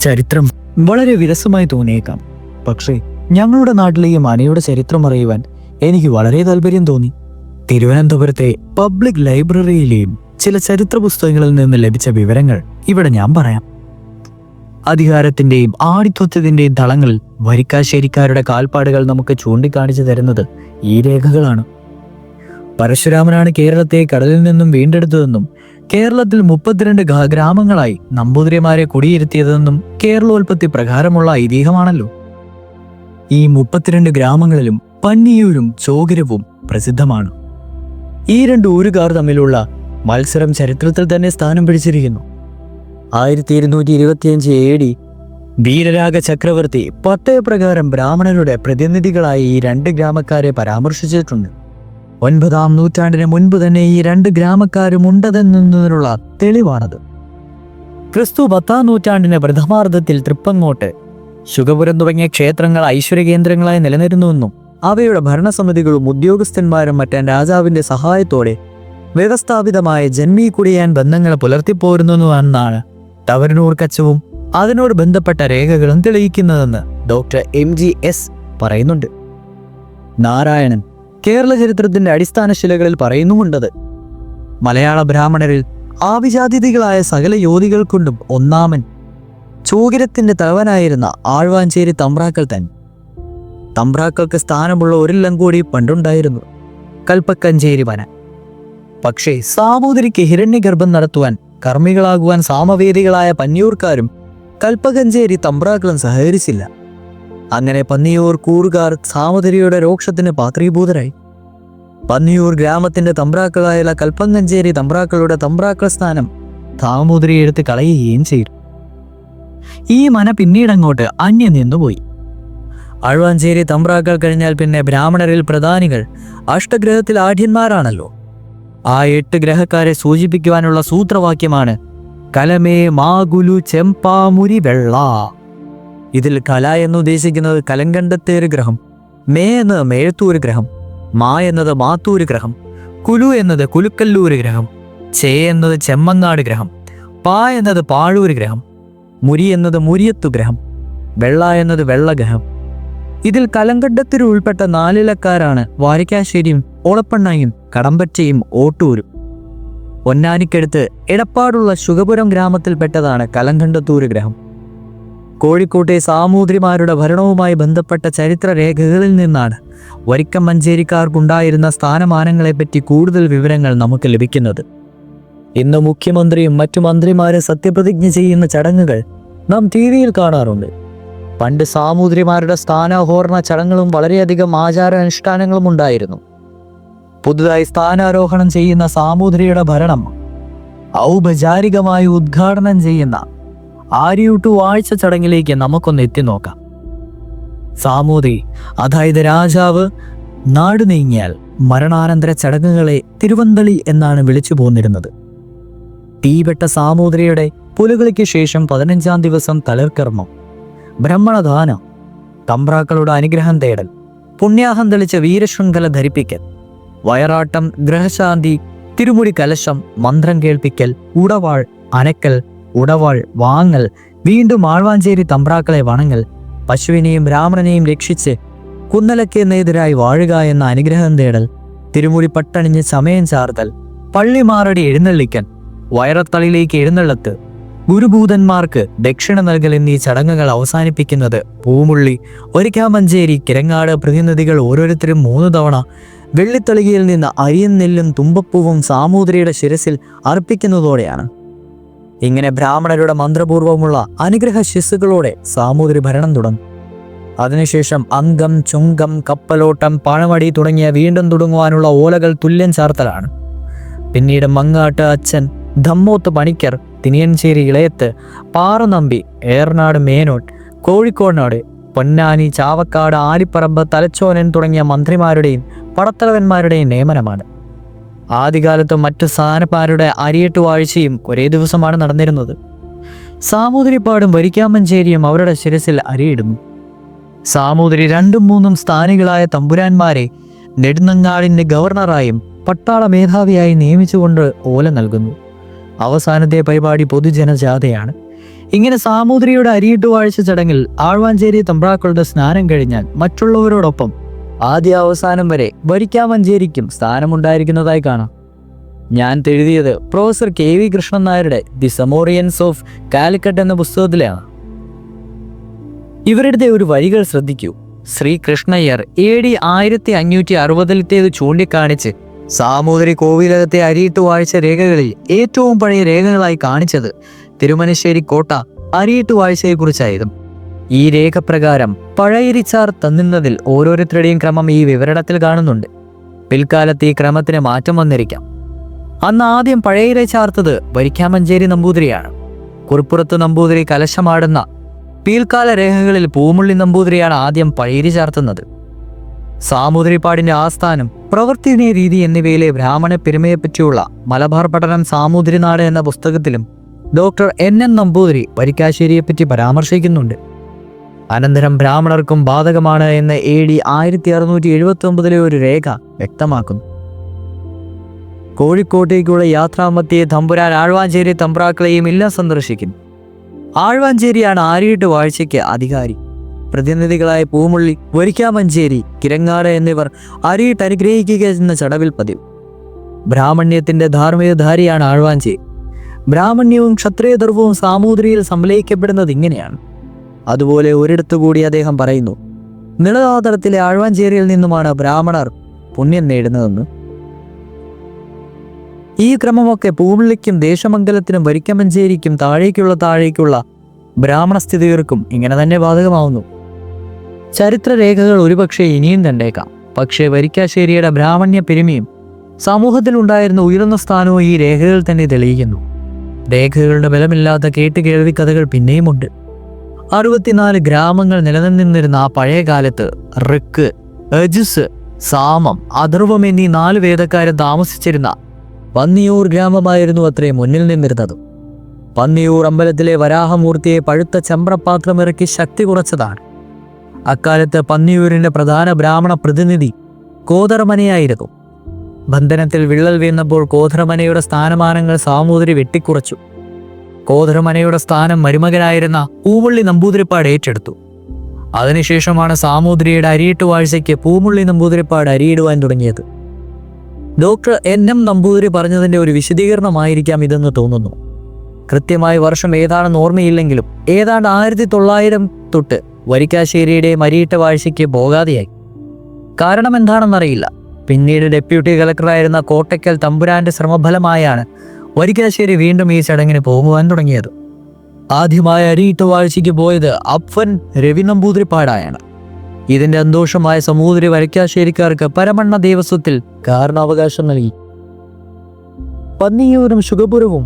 ചരിത്രം വളരെ വിരസമായി തോന്നിയേക്കാം. പക്ഷേ ഞങ്ങളുടെ നാട്ടിലെ ഈ മനയുടെ ചരിത്രം അറിയുവാൻ എനിക്ക് വളരെ താല്പര്യം തോന്നി. തിരുവനന്തപുരത്തെ പബ്ലിക് ലൈബ്രറിയിലെയും ചില ചരിത്ര പുസ്തകങ്ങളിൽ നിന്ന് ലഭിച്ച വിവരങ്ങൾ ഇവിടെ ഞാൻ പറയാം. അധികാരത്തിന്റെയും ആടിത്വത്തിന്റെയും തളങ്ങളിൽ വരിക്കാശ്ശേരിക്കാരുടെ കാൽപ്പാടുകൾ നമുക്ക് ചൂണ്ടിക്കാണിച്ചു തരുന്നത് ഈ രേഖകളാണ്. പരശുരാമനാണ് കേരളത്തെ കടലിൽ നിന്നും വീണ്ടെടുത്തതെന്നും കേരളത്തിൽ മുപ്പത്തിരണ്ട് ഗ്രാമങ്ങളായി നമ്പൂതിരിമാരെ കുടിയിരുത്തിയതെന്നും കേരളോൽപത്തി പ്രകാരമുള്ള ഐതിഹ്യമാണല്ലോ. ഈ മുപ്പത്തിരണ്ട് ഗ്രാമങ്ങളിലും പന്നിയൂരും ചോകരവും പ്രസിദ്ധമാണ്. ഈ രണ്ട് ഊരുകാർ തമ്മിലുള്ള മത്സരം ചരിത്രത്തിൽ തന്നെ സ്ഥാനം പിടിച്ചിരിക്കുന്നു. ആയിരത്തി ഇരുന്നൂറ്റി ഇരുപത്തിയഞ്ച് എ ഡി വീരരാഗ ചക്രവർത്തി പട്ടയപ്രകാരം ബ്രാഹ്മണരുടെ പ്രതിനിധികളായി ഈ രണ്ട് ഗ്രാമക്കാരെ പരാമർശിച്ചിട്ടുണ്ട്. ഒൻപതാം നൂറ്റാണ്ടിന് മുൻപ് തന്നെ ഈ രണ്ട് ഗ്രാമക്കാരും ഉണ്ടതെന്നുള്ള തെളിവാണത്. ക്രിസ്തു പത്താം നൂറ്റാണ്ടിന് പ്രഥമാർദ്ധത്തിൽ തൃപ്പങ്ങോട്ട് ശുഗപുരം തുടങ്ങിയ ക്ഷേത്രങ്ങൾ ഐശ്വര്യ ഐശ്വര്യകേന്ദ്രങ്ങളായി നിലനിരുന്നുവെന്നും അവയുടെ ഭരണസമിതികളും ഉദ്യോഗസ്ഥന്മാരും മറ്റും രാജാവിന്റെ സഹായത്തോടെ വ്യവസ്ഥാപിതമായ ജന്മി കുടിയാൻ ബന്ധങ്ങൾ പുലർത്തിപ്പോരുന്നുവെന്നാണ് തവരനൂർ കച്ചവും അതിനോട് ബന്ധപ്പെട്ട രേഖകളും തെളിയിക്കുന്നതെന്ന് ഡോക്ടർ എം ജി എസ് പറയുന്നുണ്ട്. നാരായണൻ കേരള ചരിത്രത്തിന്റെ അടിസ്ഥാന ശിലകളിൽ പറയുന്നുമുണ്ടത്. മലയാള ബ്രാഹ്മണരിൽ ആവിജാതിഥികളായ സകല യോധികൾ കൊണ്ടും ഒന്നാമൻ ചോകിരത്തിന്റെ തലവനായിരുന്ന ആഴ്വാഞ്ചേരി തമ്പ്രാക്കൾ തന്നെ തമ്പ്രാക്കൾക്ക് സ്ഥാനമുള്ള ഒരില്ലം കൂടി പണ്ടുണ്ടായിരുന്നു കൽപ്പക്കഞ്ചേരി വന. പക്ഷേ സാമൂതിരിക്ക് ഹിരണ്യഗർഭം നടത്തുവാൻ കർമ്മികളാകുവാൻ സാമവേദികളായ പന്നിയൂർക്കാരും കൽപ്പകഞ്ചേരി തമ്പ്രാക്കളും സഹകരിച്ചില്ല. അങ്ങനെ പന്നിയൂർ കൂറുകാർ സാമൂതിരിയുടെ രോക്ഷത്തിന് പാത്രീഭൂതരായി. പന്നിയൂർ ഗ്രാമത്തിന്റെ തമ്പ്രാക്കളായുള്ള കൽപ്പങ്കഞ്ചേരി തമ്പ്രാക്കളുടെ തമ്പ്രാക്കൾ സ്ഥാനം സാമൂതിരി എടുത്ത് കളയുകയും ചെയ്തു. ഈ മന പിന്നീടങ്ങോട്ട് അന്യം നിന്നുപോയി. അഴുവാഞ്ചേരി തമ്പ്രാക്കൾ കഴിഞ്ഞാൽ പിന്നെ ബ്രാഹ്മണരിൽ പ്രധാനികൾ അഷ്ടഗ്രഹത്തിൽ ആഢ്യന്മാരാണല്ലോ. ആ എട്ട് ഗ്രഹക്കാരെ സൂചിപ്പിക്കുവാനുള്ള സൂത്രവാക്യമാണ് കലമേ മാഗുലു ചെമ്പാമുരി വെള്ള ഇതിൽ കല എന്ന് ഉദ്ദേശിക്കുന്നത് കലങ്കണ്ടത്തേര് ഗ്രഹം മേ എന്നത് മേഴത്തൂര് ഗ്രഹം മാ എന്നത് മാത്തൂര് ഗ്രഹം കുലു എന്നത് കുലുക്കല്ലൂര് ഗ്രഹം ചേ എന്നത് ചെമ്മങ്ങാട് ഗ്രഹം പാ എന്നത് പാഴൂര് ഗ്രഹം മുരി എന്നത് മുരിയത്തു ഗ്രഹം വെള്ള എന്നത് വെള്ളഗ്രഹം ഇതിൽ കലങ്കണ്ടത്തിൽ ഉൾപ്പെട്ട നാലിലക്കാരാണ് വാരിക്കാശ്ശേരിയും ഓളപ്പണ്ണയും കടമ്പറ്റയും ഓട്ടൂരും. പൊന്നാനിക്കടുത്ത് എടപ്പാടുള്ള ശുഗപുരം ഗ്രാമത്തിൽപ്പെട്ടതാണ് കലങ്കണ്ടത്തൂര് ഗ്രഹം. കോഴിക്കോട്ടെ സാമൂതിരിമാരുടെ ഭരണവുമായി ബന്ധപ്പെട്ട ചരിത്രരേഖകളിൽ നിന്നാണ് വരിക്കം മഞ്ചേരിക്കാർക്കുണ്ടായിരുന്ന സ്ഥാനമാനങ്ങളെപ്പറ്റി കൂടുതൽ വിവരങ്ങൾ നമുക്ക് ലഭിക്കുന്നത്. ഇന്ന് മുഖ്യമന്ത്രിയും മറ്റു മന്ത്രിമാരും സത്യപ്രതിജ്ഞ ചെയ്യുന്ന ചടങ്ങുകൾ നാം ടി വിയിൽ കാണാറുണ്ട്. പണ്ട് സാമൂതിരിമാരുടെ സ്ഥാനാഹോരണ ചടങ്ങുകളും വളരെയധികം ആചാരാനുഷ്ഠാനങ്ങളും ഉണ്ടായിരുന്നു. പുതുതായി സ്ഥാനാരോഹണം ചെയ്യുന്ന സാമൂതിരിയുടെ ഭരണം ഔപചാരികമായി ഉദ്ഘാടനം ചെയ്യുന്ന ആര്യൂട്ടു വാഴ്ച ചടങ്ങിലേക്ക് നമുക്കൊന്ന് എത്തി നോക്കാം. സാമൂതി അതായത് രാജാവ് നാട് നീങ്ങിയാൽ മരണാനന്തര ചടങ്ങുകളെ തിരുവന്തളി എന്നാണ് വിളിച്ചു പോന്നിരുന്നത്. തീപെട്ട സാമൂതിരിയുടെ പുലുകളിക്ക് ശേഷം പതിനഞ്ചാം ദിവസം തളിർക്കർമ്മം ബ്രഹ്മണദാനം തമ്പ്രാക്കളുടെ അനുഗ്രഹം തേടൽ പുണ്യാഹം തെളിച്ച വീരശൃംഖല ധരിപ്പിക്കൽ വയറാട്ടം ഗ്രഹശാന്തി തിരുമുടി കലശം മന്ത്രം കേൾപ്പിക്കൽ ഉടവാൾ അനക്കൽ ഉടവാൾ വാങ്ങൽ വീണ്ടും ആഴ്വാഞ്ചേരി തമ്പ്രാക്കളെ വണങ്ങൽ. പശുവിനെയും ബ്രാഹ്മണനെയും രക്ഷിച്ച് കുന്നലക്കെന്നെതിരായി വാഴുക എന്ന അനുഗ്രഹം തേടൽ. തിരുമുറി പട്ടണിഞ്ഞ് സമയം ചാർത്തൽ. പള്ളിമാറടി എഴുന്നള്ളിക്കൻ. വയറത്തളിലേക്ക് എഴുന്നള്ളത്ത്. ഗുരുഭൂതന്മാർക്ക് ദക്ഷിണ നൽകൽ എന്നീ ചടങ്ങുകൾ അവസാനിപ്പിക്കുന്നത് പൂമുള്ളി ഒരിക്കാമഞ്ചേരി കിരങ്ങാട് പ്രതിനിധികൾ ഓരോരുത്തരും മൂന്ന് തവണ വെള്ളിത്തളികയിൽ നിന്ന് അരിയും നെല്ലും തുമ്പപ്പൂവും സാമൂതിരിയുടെ ശിരസിൽ അർപ്പിക്കുന്നതോടെയാണ്. ഇങ്ങനെ ബ്രാഹ്മണരുടെ മന്ത്രപൂർവമുള്ള അനുഗ്രഹ ശിസ്സുകളോടെ സാമൂതിരി ഭരണം തുടങ്ങും. അതിനുശേഷം അംഗം ചുങ്കം കപ്പലോട്ടം പഴമടി തുടങ്ങിയ വീണ്ടും തുടങ്ങുവാനുള്ള ഓലകൾ തുല്യം ചാർത്തലാണ്. പിന്നീട് മങ്ങാട്ട് അച്ഛൻ ധമ്മോത്ത് പണിക്കർ തിനിയൻചേരി ഇളയത്ത് പാറനമ്പി ഏറനാട് മേനോട്ട് കോഴിക്കോടിനോട് പൊന്നാനി ചാവക്കാട് ആലിപ്പറമ്പ് തലച്ചോനൻ തുടങ്ങിയ മന്ത്രിമാരുടെയും പടത്തലവന്മാരുടെയും നിയമനമാണ്. ആദ്യകാലത്ത് മറ്റു സ്ഥാനപ്പാരുടെ അരിയെട്ട് വാഴ്ചയും ഒരേ ദിവസമാണ് നടന്നിരുന്നത്. സാമൂതിരിപ്പാടും വരിക്കാമഞ്ചേരിയും അവരുടെ ശിരസിൽ അരിയിടുന്നു. സാമൂതിരി രണ്ടും മൂന്നും സ്ഥാനികളായ തമ്പുരാന്മാരെ നെടുന്നങ്ങാടിന്റെ ഗവർണറായും പട്ടാള മേധാവിയായി നിയമിച്ചുകൊണ്ട് ഓല നൽകുന്നു. അവസാനത്തെ പരിപാടി പൊതുജനജാഥയാണ്. ഇങ്ങനെ സാമൂതിരിയുടെ അരിയിട്ട് വാഴ്ച ചടങ്ങിൽ ആഴ്വാഞ്ചേരി തമ്പ്രാക്കളുടെ സ്നാനം കഴിഞ്ഞാൽ മറ്റുള്ളവരോടൊപ്പം ആദ്യ അവസാനം വരെ വരിക്കാമഞ്ചേരിക്കും സ്ഥാനമുണ്ടായിരിക്കുന്നതായി കാണാം. ഞാൻ തെഴുതിയത് പ്രൊഫസർ കെ വി കൃഷ്ണൻ നായരുടെ ദി സമോറിയൻസ് ഓഫ് കാലിക്കട്ട് എന്ന പുസ്തകത്തിലാണ്. ഇവരുടെ ഒരു വരികൾ ശ്രദ്ധിക്കൂ. ശ്രീ കൃഷ്ണയ്യർ എ ഡി ആയിരത്തി അഞ്ഞൂറ്റി അറുപതിലത്തേത് ചൂണ്ടിക്കാണിച്ച് സാമൂതിരി കോവിലകത്തെ അരിയിട്ട് വാഴ്ച രേഖകളിൽ ഏറ്റവും പഴയ രേഖകളായി കാണിച്ചത് തിരുമനശ്ശേരി കോട്ട അരിയിട്ട് വാഴ്ചയെക്കുറിച്ചായിരുന്നു ഈ രേഖപ്രകാരം പഴയരിച്ചാർ തന്നുന്നതിൽ ഓരോരുത്തരുടെയും ക്രമം ഈ വിവരണത്തിൽ കാണുന്നുണ്ട്. പിൽക്കാലത്ത് ഈ ക്രമത്തിന് മാറ്റം വന്നിരിക്കാം. അന്ന് ആദ്യം പഴയരെ ചാർത്തത് വരിക്കാമഞ്ചേരി നമ്പൂതിരിയാണ്. കുറിപ്പുറത്ത് നമ്പൂതിരി കലശമാടുന്ന പീൽക്കാല രേഖകളിൽ പൂമുള്ളി നമ്പൂതിരിയാണ് ആദ്യം പഴയരി ചാർത്തുന്നത്. സാമൂതിരിപ്പാടിന്റെ ആസ്ഥാനം പ്രവർത്തന രീതി എന്നിവയിലെ ബ്രാഹ്മണ പെരുമയെപ്പറ്റിയുള്ള മലബാർ പഠനം സാമൂതിരിനാട് എന്ന പുസ്തകത്തിലും ഡോക്ടർ എൻ എൻ നമ്പൂതിരി വരിക്കാശ്ശേരിയെപ്പറ്റി പരാമർശിക്കുന്നുണ്ട്. അനന്തരം ബ്രാഹ്മണർക്കും ബാധകമാണ് എന്ന് എ ഡി ആയിരത്തി അറുന്നൂറ്റി എഴുപത്തി ഒമ്പതിലെ ഒരു രേഖ വ്യക്തമാക്കുന്നു. കോഴിക്കോട്ടേക്കുള്ള യാത്രാമത്തിയെ തമ്പുരാൻ ആഴ്വാഞ്ചേരി തമ്പ്രാക്കളെയും എല്ലാം സന്ദർശിക്കുന്നു. ആഴ്വാഞ്ചേരിയാണ് ആരിയിട്ട് വാഴ്ചയ്ക്ക് അധികാരി. പ്രതിനിധികളായ പൂമുള്ളി വരിക്കാമഞ്ചേരി കിരങ്ങാട് എന്നിവർ അരിയിട്ട് അനുഗ്രഹിക്കുക എന്ന ചടവിൽ പതിവ്. ബ്രാഹ്മണ്യത്തിന്റെ ധാർമ്മികധാരിയാണ് ആഴ്വാഞ്ചേരി. ബ്രാഹ്മണ്യവും ക്ഷത്രിയധർവവും സാമൂതിരിയിൽ സംലയിക്കപ്പെടുന്നത് ഇങ്ങനെയാണ്. അതുപോലെ ഒരിടത്തു കൂടി അദ്ദേഹം പറയുന്നു നിളനാതരത്തിലെ ആഴ്വാഞ്ചേരിയിൽ നിന്നുമാണ് ബ്രാഹ്മണർ പുണ്യം നേടുന്നതെന്ന്. ഈ ക്രമമൊക്കെ പൂമുള്ളിക്കും ദേശമംഗലത്തിനും വരിക്കമഞ്ചേരിക്കും താഴേക്കുള്ള താഴേക്കുള്ള ബ്രാഹ്മണസ്ഥിതികർക്കും ഇങ്ങനെ തന്നെ ബാധകമാവുന്നു. ചരിത്രരേഖകൾ ഒരുപക്ഷെ ഇനിയും തണ്ടേക്കാം പക്ഷേ വരിക്കാശ്ശേരിയുടെ ബ്രാഹ്മണ്യ പെരുമയും സമൂഹത്തിലുണ്ടായിരുന്ന ഉയർന്ന സ്ഥാനവും ഈ രേഖകൾ തന്നെ തെളിയിക്കുന്നു. രേഖകളുടെ ബലമില്ലാത്ത കേട്ടുകേൾവി കഥകൾ പിന്നെയുമുണ്ട്. അറുപത്തിനാല് ഗ്രാമങ്ങൾ നിലനിന്നിരുന്ന ആ പഴയ കാലത്ത് റിക്ക് എജിസ് സാമം അഥർവം എന്നീ നാല് വേദക്കാരെ താമസിച്ചിരുന്ന പന്നിയൂർ ഗ്രാമമായിരുന്നു അത്രയും മുന്നിൽ നിന്നിരുന്നത്. പന്നിയൂർ അമ്പലത്തിലെ വരാഹമൂർത്തിയെ പഴുത്ത ചമ്പ്രപാത്രമിറക്കി ശക്തി കുറച്ചതാണ്. അക്കാലത്ത് പന്നിയൂരിന്റെ പ്രധാന ബ്രാഹ്മണ പ്രതിനിധി കോതറമനയായിരുന്നു. ബന്ധനത്തിൽ വിള്ളൽ വീണപ്പോൾ കോതറമനയുടെ സ്ഥാനമാനങ്ങൾ സാമൂതിരി വെട്ടിക്കുറച്ചു. കോതറമനയുടെ സ്ഥാനം മരുമകനായിരുന്ന പൂമുള്ളി നമ്പൂതിരിപ്പാട് ഏറ്റെടുത്തു. അതിനുശേഷമാണ് സാമൂതിരിയുടെ അരിയിട്ട് വാഴ്ചയ്ക്ക് പൂമുള്ളി നമ്പൂതിരിപ്പാട് അരിയിടുവാൻ തുടങ്ങിയത്. ഡോക്ടർ എൻ എം നമ്പൂതിരി പറഞ്ഞതിന്റെ ഒരു വിശദീകരണമായിരിക്കാം ഇതെന്ന് തോന്നുന്നു. കൃത്യമായ വർഷം ഏതാണെന്ന് ഓർമ്മയില്ലെങ്കിലും ഏതാണ്ട് ആയിരത്തി തൊള്ളായിരം തൊട്ട് വരിക്കാശ്ശേരിയുടെ മരിയിട്ട വാഴ്ചയ്ക്ക് പോകാതെയായി. കാരണം എന്താണെന്നറിയില്ല പിന്നീട് ഡെപ്യൂട്ടി കളക്ടറായിരുന്ന കോട്ടയ്ക്കൽ തമ്പുരാന്റെ ശ്രമഫലമായാണ് വരിക്കാശ്ശേരി വീണ്ടും ഈ ചടങ്ങിന് പോകുവാൻ തുടങ്ങിയത്. ആദ്യമായ അരിയിട്ട വാഴ്ചയ്ക്ക് പോയത് അപ്പൻ രവി നമ്പൂതിരിപ്പാടായാണ് ഇതിന്റെ സന്തോഷമായ സമൂതിരി വരക്കാശ്ശേരിക്കാർക്ക് പരമണ്ണ ദേവസ്വത്തിൽ കാരണാവകാശം നൽകി. പന്നിയൂരും ശുഗപുരവും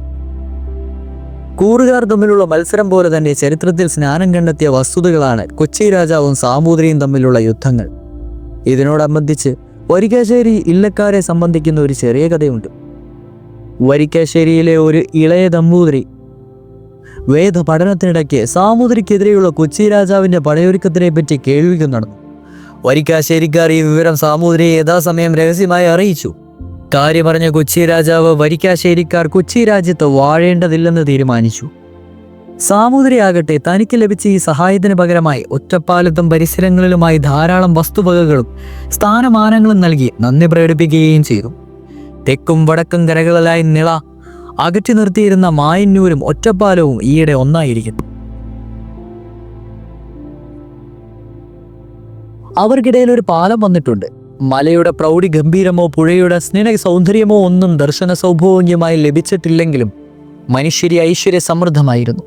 കൂറുകാർ തമ്മിലുള്ള മത്സരം പോലെ തന്നെ ചരിത്രത്തിൽ സ്നാനം കണ്ടെത്തിയ വസ്തുതകളാണ് കൊച്ചി രാജാവും സാമൂതിരിയും തമ്മിലുള്ള യുദ്ധങ്ങൾ. ഇതിനോടനുബന്ധിച്ച് വരികാശ്ശേരി ഇല്ലക്കാരെ സംബന്ധിക്കുന്ന ഒരു ചെറിയ കഥയുണ്ട്. വരിക്കാശ്ശേരിയിലെ ഒരു ഇളയ ദമ്പൂതിരി. വേദ പഠനത്തിനിടയ്ക്ക് സാമൂതിരിക്കെതിരെയുള്ള കൊച്ചി രാജാവിന്റെ പടയൊരുക്കത്തിനെ പറ്റി കേൾവിക്കും നടന്നു. വരിക്കാശ്ശേരിക്കാർ ഈ വിവരം സാമൂതിരിയെ യഥാസമയം രഹസ്യമായി അറിയിച്ചു. കാര്യമറിഞ്ഞ കൊച്ചി രാജാവ് വരിക്കാശ്ശേരിക്കാർ കൊച്ചി രാജ്യത്ത് വാഴേണ്ടതില്ലെന്ന് തീരുമാനിച്ചു. സാമൂതിരിയാകട്ടെ തനിക്ക് ലഭിച്ച ഈ സഹായത്തിന് പകരമായി ഒറ്റപ്പാലത്തും പരിസരങ്ങളിലുമായി ധാരാളം വസ്തുവകകളും സ്ഥാനമാനങ്ങളും നൽകി നന്ദി പ്രകടിപ്പിക്കുകയും ചെയ്തു. തെക്കും വടക്കും കരകളിലായി നിള. അകറ്റി നിർത്തിയിരുന്ന മായന്നൂരും ഒറ്റപ്പാലവും ഈയിടെ ഒന്നായിരിക്കുന്നു. അവർക്കിടയിൽ ഒരു പാലം വന്നിട്ടുണ്ട്. മലയുടെ പ്രൗഢി ഗംഭീരമോ പുഴയുടെ സ്നേഹ സൗന്ദര്യമോ ഒന്നും ദർശന സൗഭോഗ്യമായി ലഭിച്ചിട്ടില്ലെങ്കിലും മനുഷ്യരി ഐശ്വര്യ സമൃദ്ധമായിരുന്നു.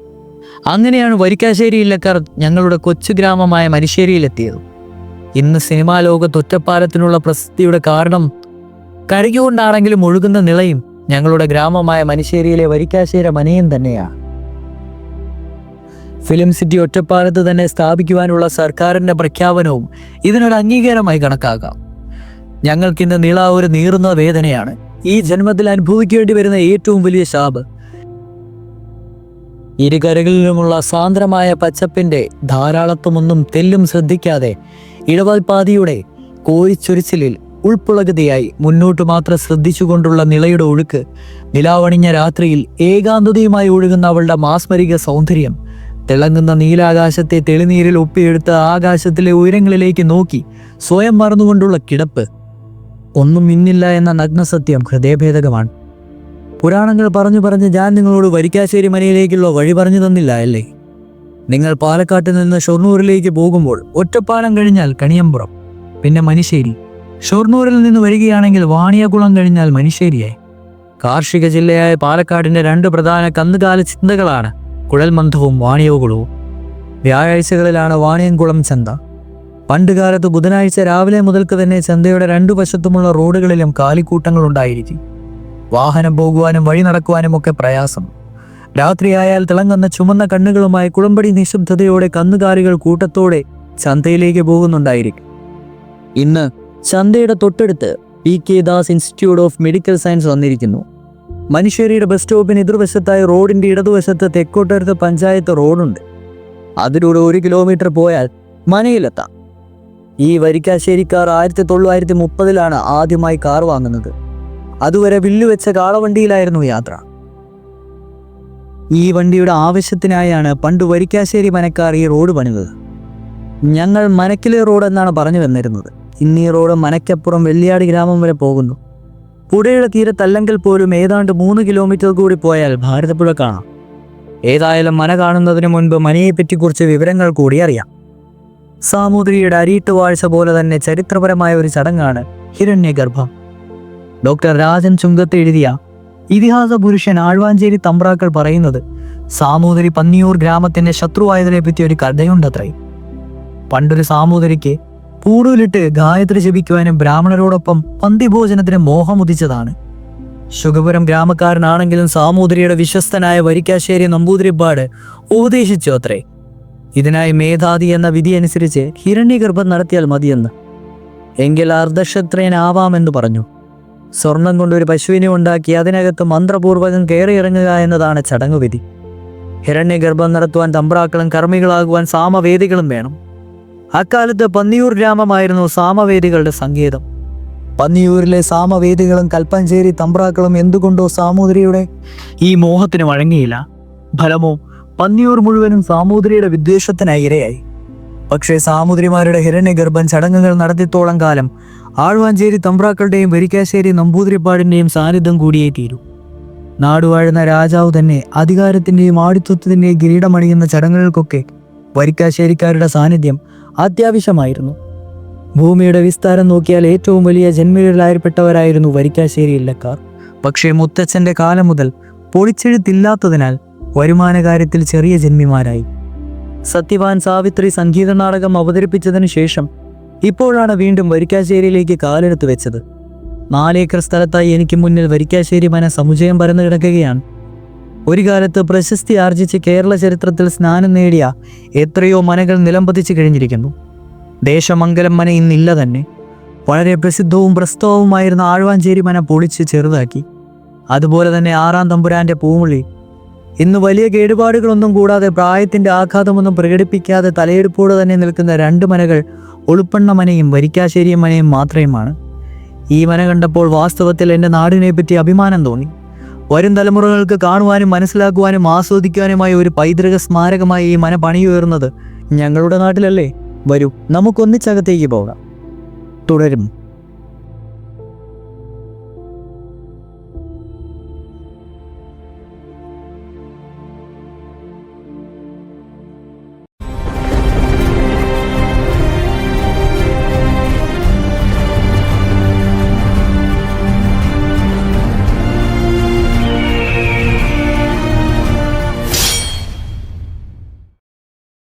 അങ്ങനെയാണ് വരിക്കാശ്ശേരി ഇല്ലക്കാർ ഞങ്ങളുടെ കൊച്ചു ഗ്രാമമായ മനുഷ്യരിയിലെത്തിയത് ഇന്ന് സിനിമാ ലോകത്ത് ഒറ്റപ്പാലത്തിനുള്ള പ്രസിദ്ധിയുടെ കാരണം കരകുകൊണ്ടാണെങ്കിലും ഒഴുകുന്ന നിളയും ഞങ്ങളുടെ ഗ്രാമമായ മനുശ്ശേരിയിലെ വരിക്കാശ്ശേര മനയും തന്നെയാണ് ഫിലിം സിറ്റി ഒറ്റപ്പാലത്ത് തന്നെ സ്ഥാപിക്കുവാനുള്ള സർക്കാരിന്റെ പ്രഖ്യാപനവും ഇതിനൊരു അംഗീകാരമായി കണക്കാക്കാം. ഞങ്ങൾക്കിന്ന് നിള ഒരു നീറുന്ന വേദനയാണ്. ഈ ജന്മത്തിൽ അനുഭവിക്കേണ്ടി വരുന്ന ഏറ്റവും വലിയ ശാപ്. ഇരുകരകളിലുമുള്ള സാന്ദ്രമായ പച്ചപ്പിന്റെ ധാരാളത്വമൊന്നും തെല്ലും ശ്രദ്ധിക്കാതെ ഇടവൽപാതിയുടെ കോരിച്ചൊരിച്ചിലിൽ ഉൾപ്പുളകതയായി മുന്നോട്ടു മാത്രം ശ്രദ്ധിച്ചുകൊണ്ടുള്ള നിലയുടെ ഒഴുക്ക് നിലാവണിഞ്ഞ രാത്രിയിൽ ഏകാന്തതയുമായി ഒഴുകുന്ന അവളുടെ മാസ്മരിക സൗന്ദര്യം തിളങ്ങുന്ന നീലാകാശത്തെ തെളിനീരിൽ ഒപ്പിയെടുത്ത് ആകാശത്തിലെ ഉയരങ്ങളിലേക്ക് നോക്കി സ്വയം മറന്നുകൊണ്ടുള്ള കിടപ്പ്. ഒന്നും ഇന്നില്ല എന്ന നഗ്നസത്യം ഹൃദയഭേദകമാണ്. പുരാണങ്ങൾ പറഞ്ഞു പറഞ്ഞ് ഞാൻ നിങ്ങളോട് വരിക്കാശ്ശേരി മനയിലേക്കുള്ള വഴി പറഞ്ഞു തന്നില്ല അല്ലേ? നിങ്ങൾ പാലക്കാട്ട് നിന്ന് ഷൊർണൂരിലേക്ക് പോകുമ്പോൾ ഒറ്റപ്പാലം കഴിഞ്ഞാൽ കണിയമ്പുറം പിന്നെ മനിശ്ശേരി. ഷൊർണൂരിൽ നിന്ന് വരികയാണെങ്കിൽ വാണിയകുളം കഴിഞ്ഞാൽ മനുഷ്യരിയെ കാർഷിക ജില്ലയായ പാലക്കാടിന്റെ രണ്ട് പ്രധാന കന്നുകാല ചിന്തകളാണ് കുഴൽമന്ധവും വാണിയകുളവും. വ്യാഴാഴ്ചകളിലാണ് വാണിയംകുളം ചന്ത. പണ്ടുകാലത്ത് ബുധനാഴ്ച രാവിലെ മുതൽക്ക് തന്നെ ചന്തയുടെ രണ്ടു വശത്തുമുള്ള റോഡുകളിലും കാലിക്കൂട്ടങ്ങൾ ഉണ്ടായിരിക്കും. വാഹനം പോകുവാനും വഴി നടക്കുവാനും ഒക്കെ പ്രയാസം. രാത്രിയായാൽ തിളങ്ങുന്ന ചുമന്ന കണ്ണുകളുമായി കുളമ്പടി നിശബ്ദതയോടെ കന്നുകാലികൾ കൂട്ടത്തോടെ ചന്തയിലേക്ക് പോകുന്നുണ്ടായിരിക്കും. ഇന്ന് ചന്തയുടെ തൊട്ടടുത്ത് P K Das institute of medical science വന്നിരിക്കുന്നു. മനുഷ്യരിയുടെ ബസ് സ്റ്റോപ്പിന് എതിർവശത്തായി റോഡിന്റെ ഇടതുവശത്ത് തെക്കോട്ടടുത്ത് പഞ്ചായത്ത് റോഡുണ്ട്. അതിലൂടെ ഒരു കിലോമീറ്റർ പോയാൽ മനയിലെത്താം. ഈ വരിക്കാശ്ശേരിക്കാർ ആയിരത്തി തൊള്ളായിരത്തി മുപ്പതിലാണ് ആദ്യമായി കാർ വാങ്ങുന്നത്. അതുവരെ വില്ലുവെച്ച കാളവണ്ടിയിലായിരുന്നു യാത്ര. ഈ വണ്ടിയുടെ ആവശ്യത്തിനായാണ് പണ്ട് വരിക്കാശ്ശേരി മനക്കാർ ഈ റോഡ് പണിതത്. ഞങ്ങൾ മനക്കിലെ റോഡ് എന്നാണ് പറഞ്ഞു വന്നിരുന്നത് ഇന്ന് റോഡ് മനക്കപ്പുറം വെള്ളിയാട് ഗ്രാമം വരെ പോകുന്നു. പുഴയുടെ തീരത്തല്ലെങ്കിൽ പോലും ഏതാണ്ട് മൂന്ന് കിലോമീറ്റർ കൂടി പോയാൽ ഭാരതപ്പുഴ കാണാം. ഏതായാലും മന കാണുന്നതിന് മുൻപ് മനയെപ്പറ്റി കുറച്ച് വിവരങ്ങൾ കൂടി അറിയാം. സാമൂതിരിയുടെ അരിയിട്ട് വാഴ്ച പോലെ തന്നെ ചരിത്രപരമായ ഒരു ചടങ്ങാണ് ഹിരണ്യഗർഭം. ഡോക്ടർ രാജൻ ചുങ്കത്ത് എഴുതിയ ഇതിഹാസ പുരുഷൻ ആഴ്വാഞ്ചേരി തമ്പ്രാക്കൾ പറയുന്നത് സാമൂതിരി പന്നിയൂർ ഗ്രാമത്തിന്റെ ശത്രുവായതിനെ പറ്റി ഒരു കഥയുണ്ടത്രേ. പണ്ടൊരു സാമൂതിരിക്ക് പൂടൂലിട്ട് ഗായത്രി ജപിക്കുവാനും ബ്രാഹ്മണരോടൊപ്പം പന്തിഭോജനത്തിന് മോഹമുദിച്ചതാണ്. ശുഖപുരം ഗ്രാമക്കാരനാണെങ്കിലും സാമൂതിരിയുടെ വിശ്വസ്തനായ വരിക്കാശ്ശേരി നമ്പൂതിരിപ്പാട് ഉപദേശിച്ചു അത്രേ. ഇതിനായി മേധാതി എന്ന വിധി അനുസരിച്ച് ഹിരണ്യഗർഭം നടത്തിയാൽ മതിയെന്ന്. എങ്കിൽ അർദ്ധക്ഷത്രയനാവാമെന്ന് പറഞ്ഞു. സ്വർണം കൊണ്ടൊരു പശുവിനെ ഉണ്ടാക്കി അതിനകത്ത് മന്ത്രപൂർവകം കയറിയിറങ്ങുക എന്നതാണ് ചടങ്ങ് വിധി ഹിരണ്യഗർഭം നടത്തുവാൻ തമ്പ്രാക്കളും കർമ്മികളാകുവാൻ സാമവേദികളും വേണം. അക്കാലത്ത് പന്നിയൂർ ഗ്രാമമായിരുന്നു സാമവേദികളുടെ സങ്കേതം. പന്നിയൂരിലെ സാമവേദികളും കൽപ്പഞ്ചേരി തമ്പ്രാക്കളും എന്തുകൊണ്ടോ സാമൂതിരിയുടെ ഈ മോഹത്തിന് വഴങ്ങിയില്ല. ഫലമോ പന്നിയൂർ മുഴുവനും സാമൂതിരിയുടെ വിദ്വേഷത്തിനായി ഇരയായി. പക്ഷേ സാമൂതിരിമാരുടെ ഹിരണ്യഗർഭൻ ചടങ്ങുകൾ നടത്തിത്തോളം കാലം ആഴ്വാഞ്ചേരി തമ്പ്രാക്കളുടെയും വരിക്കാശ്ശേരി നമ്പൂതിരിപ്പാടിന്റെയും സാന്നിധ്യം കൂടിയേ തീരൂ. നാടുവാഴുന്ന രാജാവ് തന്നെ അധികാരത്തിന്റെയും ആടിത്വത്തിന്റെയും കിരീടമണിയുന്ന ചടങ്ങുകൾക്കൊക്കെ വരിക്കാശ്ശേരിക്കാരുടെ സാന്നിധ്യം അത്യാവശ്യമായിരുന്നു. ഭൂമിയുടെ വിസ്താരം നോക്കിയാൽ ഏറ്റവും വലിയ ജന്മിഴലായിൽപ്പെട്ടവരായിരുന്നു വരിക്കാശ്ശേരി ഇല്ലക്കാർ. പക്ഷേ മുത്തച്ഛന്റെ കാലം മുതൽ പൊളിച്ചെഴുത്തില്ലാത്തതിനാൽ വരുമാന കാര്യത്തിൽ ചെറിയ ജന്മിമാരായി. സത്യവാൻ സാവിത്രി സംഗീത നാടകം അവതരിപ്പിച്ചതിനു ശേഷം ഇപ്പോഴാണ് വീണ്ടും വരിക്കാശ്ശേരിയിലേക്ക് കാലെടുത്ത് വെച്ചത്. നാലേക്കർ സ്ഥലത്തായി എനിക്ക് മുന്നിൽ വരിക്കാശ്ശേരി മന സമുച്ചയം പരന്നു കിടക്കുകയാണ്. ഒരു കാലത്ത് പ്രശസ്തി ആർജിച്ച് കേരള ചരിത്രത്തിൽ സ്നാനം നേടിയ എത്രയോ മനകൾ നിലംപതിച്ചു കഴിഞ്ഞിരിക്കുന്നു. ദേശമംഗലം മന ഇന്നില്ല തന്നെ. വളരെ പ്രസിദ്ധവും പ്രസ്തവവുമായിരുന്ന ആഴ്വാഞ്ചേരി മന പൊളിച്ച് ചെറുതാക്കി. അതുപോലെ തന്നെ ആറാം തമ്പുരാന്റെ പൂമുള്ളി ഇന്ന് വലിയ കേടുപാടുകളൊന്നും കൂടാതെ പ്രായത്തിന്റെ ആഘാതമൊന്നും പ്രകടിപ്പിക്കാതെ തലയെടുപ്പോടെ തന്നെ നിൽക്കുന്ന രണ്ട് മനകൾ ഒളുപ്പണ്ണ മനയും വരിക്കാശ്ശേരിയും മനയും മാത്രമാണ് ഈ മന കണ്ടപ്പോൾ വാസ്തവത്തിൽ എന്റെ നാടിനെ പറ്റി അഭിമാനം തോന്നി. വരും തലമുറകൾക്ക് കാണുവാനും മനസ്സിലാക്കുവാനും ആസ്വദിക്കുവാനുമായി ഒരു പൈതൃക സ്മാരകമായി ഈ മന പണിയുയർന്നത് ഞങ്ങളുടെ നാട്ടിലല്ലേ? വരൂ നമുക്കൊന്നിച്ചകത്തേക്ക് പോകാം. തുടരും.